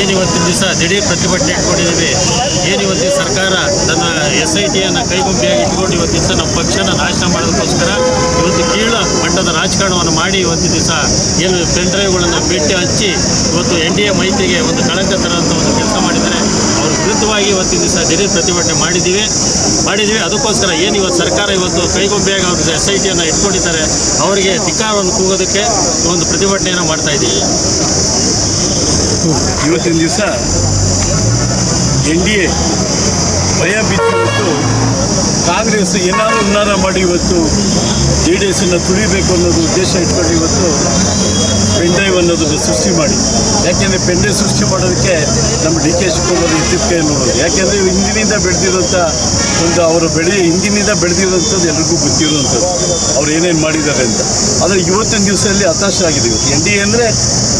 ಏನು ಇವತ್ತಿನ ದಿವಸ ದಿಢೀರ್ ಪ್ರತಿಭಟನೆ ಇಟ್ಕೊಂಡಿದ್ದೀವಿ? ಏನು ಇವತ್ತಿನ ಸರ್ಕಾರ ತನ್ನ ಎಸ್ ಐ ಟಿಯನ್ನು ಕೈಗುಂಬಿಯಾಗಿ ಇಟ್ಕೊಂಡು ಇವತ್ತಿನ ದಿವಸ ನಮ್ಮ ಪಕ್ಷನ ನಾಶನ ಮಾಡೋದಕ್ಕೋಸ್ಕರ ಇವತ್ತು ಕೀಳ ಮಟ್ಟದ ರಾಜಕಾರಣವನ್ನು ಮಾಡಿ ಇವತ್ತಿನ ದಿವಸ ಏನು ಪೆನ್ ಡ್ರೈವ್ಗಳನ್ನು ಭೇಟಿ ಹಚ್ಚಿ ಇವತ್ತು ಎನ್ ಡಿ ಎ ಮೈತ್ರಿಗೆ ಒಂದು ಕಳಂಕ ತರುವಂಥ ಒಂದು ಕೆಲಸ ಮಾಡಿದರೆ ಅವ್ರ ವಿರುದ್ಧವಾಗಿ ಇವತ್ತಿನ ದಿವಸ ದಿಢೀರ್ ಪ್ರತಿಭಟನೆ ಮಾಡಿದ್ದೀವಿ. ಮಾಡಿದ್ದೀವಿ. ಅದಕ್ಕೋಸ್ಕರ ಏನು ಇವತ್ತು ಸರ್ಕಾರ ಇವತ್ತು ಕೈಗೊಂಬೆಯಾಗಿ ಅವ್ರಿಗೆ ಎಸ್ ಐ ಟಿಯನ್ನು ಇಟ್ಕೊಂಡಿದ್ದಾರೆ, ಅವರಿಗೆ ಧಿಕ್ಕಾರವನ್ನು ಕೂಗೋದಕ್ಕೆ ಒಂದು ಪ್ರತಿಭಟನೆಯನ್ನು ಮಾಡ್ತಾ ಇದ್ದೀವಿ. ಇವತ್ತಿನ ದಿವಸ ಎನ್ ಡಿ ಎ ಭಯ ಬಿದ್ದು ಕಾಂಗ್ರೆಸ್ ಏನಾದರೂ ಉನ್ನಾರ ಮಾಡಿ ಇವತ್ತು ಜೆ ಡಿ ಎಸ್ಸನ್ನು ತುಳಿಬೇಕು ಅನ್ನೋದು ಉದ್ದೇಶ ಇಟ್ಕೊಂಡು ಇವತ್ತು ಅನ್ನೋದನ್ನು ಸೃಷ್ಟಿ ಮಾಡಿ. ಯಾಕೆಂದರೆ ಪೆಂಡೆ ಸೃಷ್ಟಿ ಮಾಡೋದಕ್ಕೆ ನಮ್ಮ ಡಿ ಕೆ ಶಿವಕುಮಾರ್ ಇದ್ದಿದ್ದ ಕೈ ನೋಡೋದು. ಯಾಕೆಂದರೆ ಹಿಂದಿನಿಂದ ಬೆಳೆದಿರೋಂಥ ಒಂದು ಅವರು ಬೆಳೆ ಹಿಂದಿನಿಂದ ಬೆಳೆದಿರುವಂಥದ್ದು ಎಲ್ರಿಗೂ ಗೊತ್ತಿರುವಂಥದ್ದು. ಅವ್ರು ಏನೇನು ಮಾಡಿದ್ದಾರೆ ಅಂತ. ಆದರೆ ಇವತ್ತಿನ ದಿವಸದಲ್ಲಿ ಹತಾಶ ಆಗಿದೆ ಇವತ್ತು ಎನ್ ಡಿ ಎ ಅಂದರೆ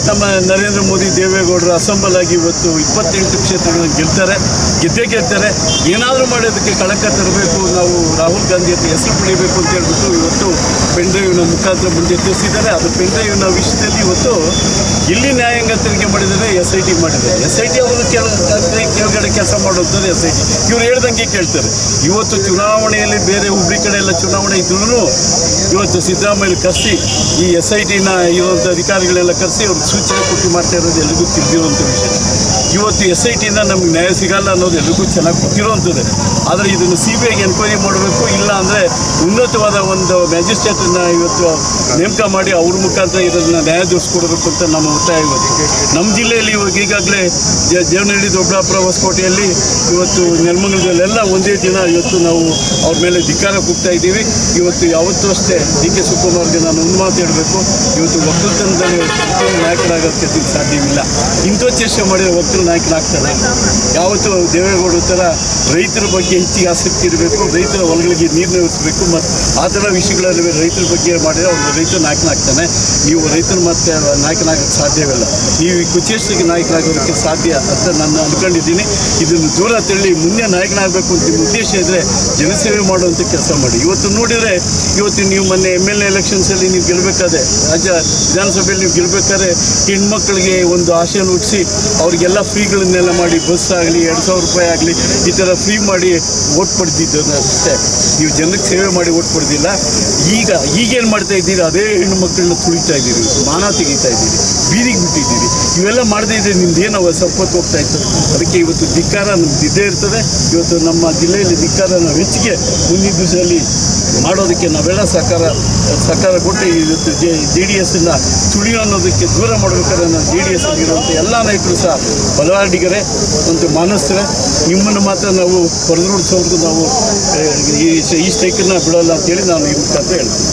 ನಮ್ಮ ನರೇಂದ್ರ ಮೋದಿ ದೇವೇಗೌಡರು ಅಸೆಂಬಲ್ ಆಗಿ ಇವತ್ತು ಇಪ್ಪತ್ತೆಂಟು ಕ್ಷೇತ್ರಗಳನ್ನು ಗೆಲ್ತಾರೆ, ಗೆದ್ದೇ ಗೆಲ್ತಾರೆ. ಏನಾದರೂ ಮಾಡೋದಕ್ಕೆ ಕಳಂಕ ತರಬೇಕು, ನಾವು ರಾಹುಲ್ ಗಾಂಧಿ ಹತ್ರ ಹೆಸರು ಪಡಿಬೇಕು ಅಂತ ಹೇಳ್ಬಿಟ್ಟು ಇವತ್ತು ಪೆಂಡ್ರೈವ್ನ ಮುಖಾಂತರ ಮುಂದೆ ತಿಳಿಸಿದ್ದಾರೆ ಅದು ಪೆಂಡ್ರೈವ್ನ ವಿಷಯದಲ್ಲಿ ಇವತ್ತು ಇಲ್ಲಿ ನ್ಯಾಯಾಂಗ ತನಿಖೆ ಮಾಡಿದರೆ ಎಸ್ ಐ ಟಿ ಮಾಡಿದ್ದಾರೆ ಎಸ್ ಐ ಟಿ ಅವರು ಕೆಳ ಕೆಳಗಡೆ ಕೆಲಸ ಮಾಡುವಂಥದ್ದು ಎಸ್ ಐ ಟಿ ಇವ್ರು ಹೇಳ್ದಂಗೆ ಕೇಳ್ತಾರೆ. ಇವತ್ತು ಚುನಾವಣೆಯಲ್ಲಿ ಬೇರೆ ಹುಬ್ಳಿ ಕಡೆ ಎಲ್ಲ ಚುನಾವಣೆ ಇದ್ರೂ ಇವತ್ತು ಸಿದ್ದರಾಮಯ್ಯ ಕರೆಸಿ ಈ ಎಸ್ ಐ ಟಿನ ಇರುವಂಥ ಅಧಿಕಾರಿಗಳೆಲ್ಲ ಕರೆಸಿ ಅವ್ರಿಗೆ ಸೂಚನೆ ಕೊಟ್ಟು ಮಾಡ್ತಾ ಇರೋದು ಎಲ್ರಿಗೂ ತಿಳಿದಿರುವಂಥ ವಿಷಯ. ಇವತ್ತು ಎಸ್ ಐ ಟಿಯಿಂದ ನಮ್ಗೆ ನ್ಯಾಯ ಸಿಗಲ್ಲ ಅನ್ನೋದು ಎಲ್ಲರಿಗೂ ಚೆನ್ನಾಗಿ ಗೊತ್ತಿರುವಂಥದ್ದು. ಆದರೆ ಇದನ್ನು ಸಿ ಬಿ ಐಗೆ ಎನ್ಕ್ವೈರಿ ಮಾಡಬೇಕು, ಇಲ್ಲ ಅಂದರೆ ಉನ್ನತವಾದ ಒಂದು ಮ್ಯಾಜಿಸ್ಟ್ರೇಟನ್ನ ಇವತ್ತು ನೇಮಕ ಮಾಡಿ ಅವ್ರ ಮುಖಾಂತರ ಇದನ್ನು ನ್ಯಾಯ ದೊರಿಸ್ಕೊಡ್ಬೇಕು ಅಂತ ನಮ್ಮ ಒತ್ತಾಯ ಇವತ್ತು. ನಮ್ಮ ಜಿಲ್ಲೆಯಲ್ಲಿ ಇವಾಗ ಈಗಾಗಲೇ ಜ- ದೇವನಹಳ್ಳಿ ದೊಡ್ಡಾಪುರ ಹೊಸಕೋಟೆಯಲ್ಲಿ ಇವತ್ತು ನೆಲಮಂಗಲದಲ್ಲೆಲ್ಲ ಒಂದೇ ದಿನ ಇವತ್ತು ನಾವು ಅವ್ರ ಮೇಲೆ ಧಿಕ್ಕಾರ ಕೂಗ್ತಾ ಇದ್ದೀವಿ. ಇವತ್ತು ಯಾವತ್ತೂ ಅಷ್ಟೇ ಡಿ ಕೆ ಶಿವಕುಮಾರ್ಗೆ ನಾನು ಒಂದು ಮಾತು ಹೇಳಬೇಕು. ಇವತ್ತು ಒಕ್ಕಲ್ತನದಲ್ಲಿ ನಾಯಕರಾಗೋದಕ್ಕೆ ಸಾಧ್ಯವಿಲ್ಲ. ಇಂಥ ಚೇಷ್ಟೆ ಮಾಡಿದರೆ ಒಕ್ಕಲು ನಾಯಕನಾಗ್ತಾರೆ ಯಾವತ್ತು ದೇವೇಗೌಡ ಥರ ರೈತರ ಬಗ್ಗೆ ಹೆಚ್ಚಿಗೆ ಆಸಕ್ತಿ ಇರಬೇಕು, ರೈತರ ಹೊಲಗಳಿಗೆ ನೀರು ನಿಲ್ಲಿಸಬೇಕು ಮತ್ತು ಆ ಥರ ವಿಷಯಗಳಲ್ಲಿ ರೈತರ ಬಗ್ಗೆ ಮಾಡಿದರೆ ಅವ್ರು ರೈತ ನಾಯಕನಾಗ್ತಾನೆ ನೀವು ರೈತರ ಮತ್ತೆ ನಾಯಕನಾಗೋಕ್ಕೆ ಸಾಧ್ಯವಿಲ್ಲ. ನೀವು ಈ ಕುಚೇಷ್ಟರಿಗೆ ನಾಯಕನಾಗೋದಕ್ಕೆ ಸಾಧ್ಯ ಅಂತ ನಾನು ಅಂದ್ಕೊಂಡಿದ್ದೀನಿ ಇದನ್ನು ದೂರ ತಳ್ಳಿ ಮುಂದೆ ನಾಯಕನಾಗಬೇಕು ಅಂತ ನಿಮ್ಮ ಉದ್ದೇಶ ಇದ್ದರೆ ಜನಸೇವೆ ಮಾಡುವಂಥ ಕೆಲಸ ಮಾಡಿ. ಇವತ್ತು ನೋಡಿದರೆ ಇವತ್ತು ನೀವು ಮೊನ್ನೆ ಎಂ ಎಲ್ ಎ ಎಲೆಕ್ಷನ್ಸಲ್ಲಿ ನೀವು ಗೆಲ್ಲಬೇಕಾದ್ರೆ ರಾಜ್ಯ ವಿಧಾನಸಭೆಯಲ್ಲಿ ನೀವು ಗೆಲ್ಲಬೇಕಾದ್ರೆ ಹೆಣ್ಮಕ್ಳಿಗೆ ಒಂದು ಆಶೆಯನ್ನು ಹುಟ್ಟಿಸಿ, ಅವ್ರಿಗೆಲ್ಲ ಫ್ರೀಗಳನ್ನೆಲ್ಲ ಮಾಡಿ ಬಸ್ ಆಗಲಿ, ಎರಡು ಸಾವಿರ ರೂಪಾಯಿ ಆಗಲಿ, ಈ ಥರ ಫ್ರೀ ಮಾಡಿ ಓಟ್ ಪಡೆದಿದ್ದು ಅಷ್ಟೇ. ನೀವು ಜನಕ್ಕೆ ಸೇವೆ ಮಾಡಿ ಓಟ್ ಪಡೆದಿಲ್ಲ. ಈಗ ಈಗೇನು ಮಾಡ್ತಾ ಇದ್ದೀರಿ? ಅದೇ ಹೆಣ್ಣು ಮಕ್ಕಳನ್ನ ತುಳಿತಾ ಇದ್ದೀರಿ, ಮಾನ ತೆಗಿತಾ ಇದ್ದೀರಿ, ಬೀದಿಗೆ ಬಿಟ್ಟಿದ್ದೀರಿ. ಇವೆಲ್ಲ ಮಾಡದೇ ಇದ್ರೆ ನಿಮ್ದು ಏನು ಸಂಪತ್ತು ಹೋಗ್ತಾ ಇತ್ತು? ಅದಕ್ಕೆ ಇವತ್ತು ಧಿಕ್ಕಾರ ನಮ್ದು ಇದ್ದೇ ಇರ್ತದೆ. ಇವತ್ತು ನಮ್ಮ ಜಿಲ್ಲೆಯಲ್ಲಿ ಧಿಕ್ಕಾರ ನಾವು ಹೆಚ್ಚಿಗೆ ಮುಂದಿನ ದಿವಸದಲ್ಲಿ ಮಾಡೋದಕ್ಕೆ ನಾವೆಲ್ಲ ಸರ್ಕಾರ ಸರ್ಕಾರ ಕೊಟ್ಟು ಇವತ್ತು ಜೆ ಜೆ ಡಿ ಎಸ್ಸನ್ನು ಸುಳಿಯು ಅನ್ನೋದಕ್ಕೆ ದೂರ ಮಾಡಬೇಕಾದ್ರೆ ನಾನು ಜೆ ಡಿ ಎಸ್ ಇರುವಂಥ ಎಲ್ಲ ನಾಯಕರು ಸಹ ಬಲವಾಡಿಗರೆ ಒಂದು ಮಾನಸ್ತರೆ ನಿಮ್ಮನ್ನು ಮಾತ್ರ ನಾವು ಹೊರದೂಡಿಸೋದು ನಾವು ಈ ಸ್ಟ್ರೈಕನ್ನು ಬಿಡೋಲ್ಲ ಅಂತೇಳಿ ನಾನು ಈ ಮುಖಾಂತರ ಹೇಳ್ತೀನಿ.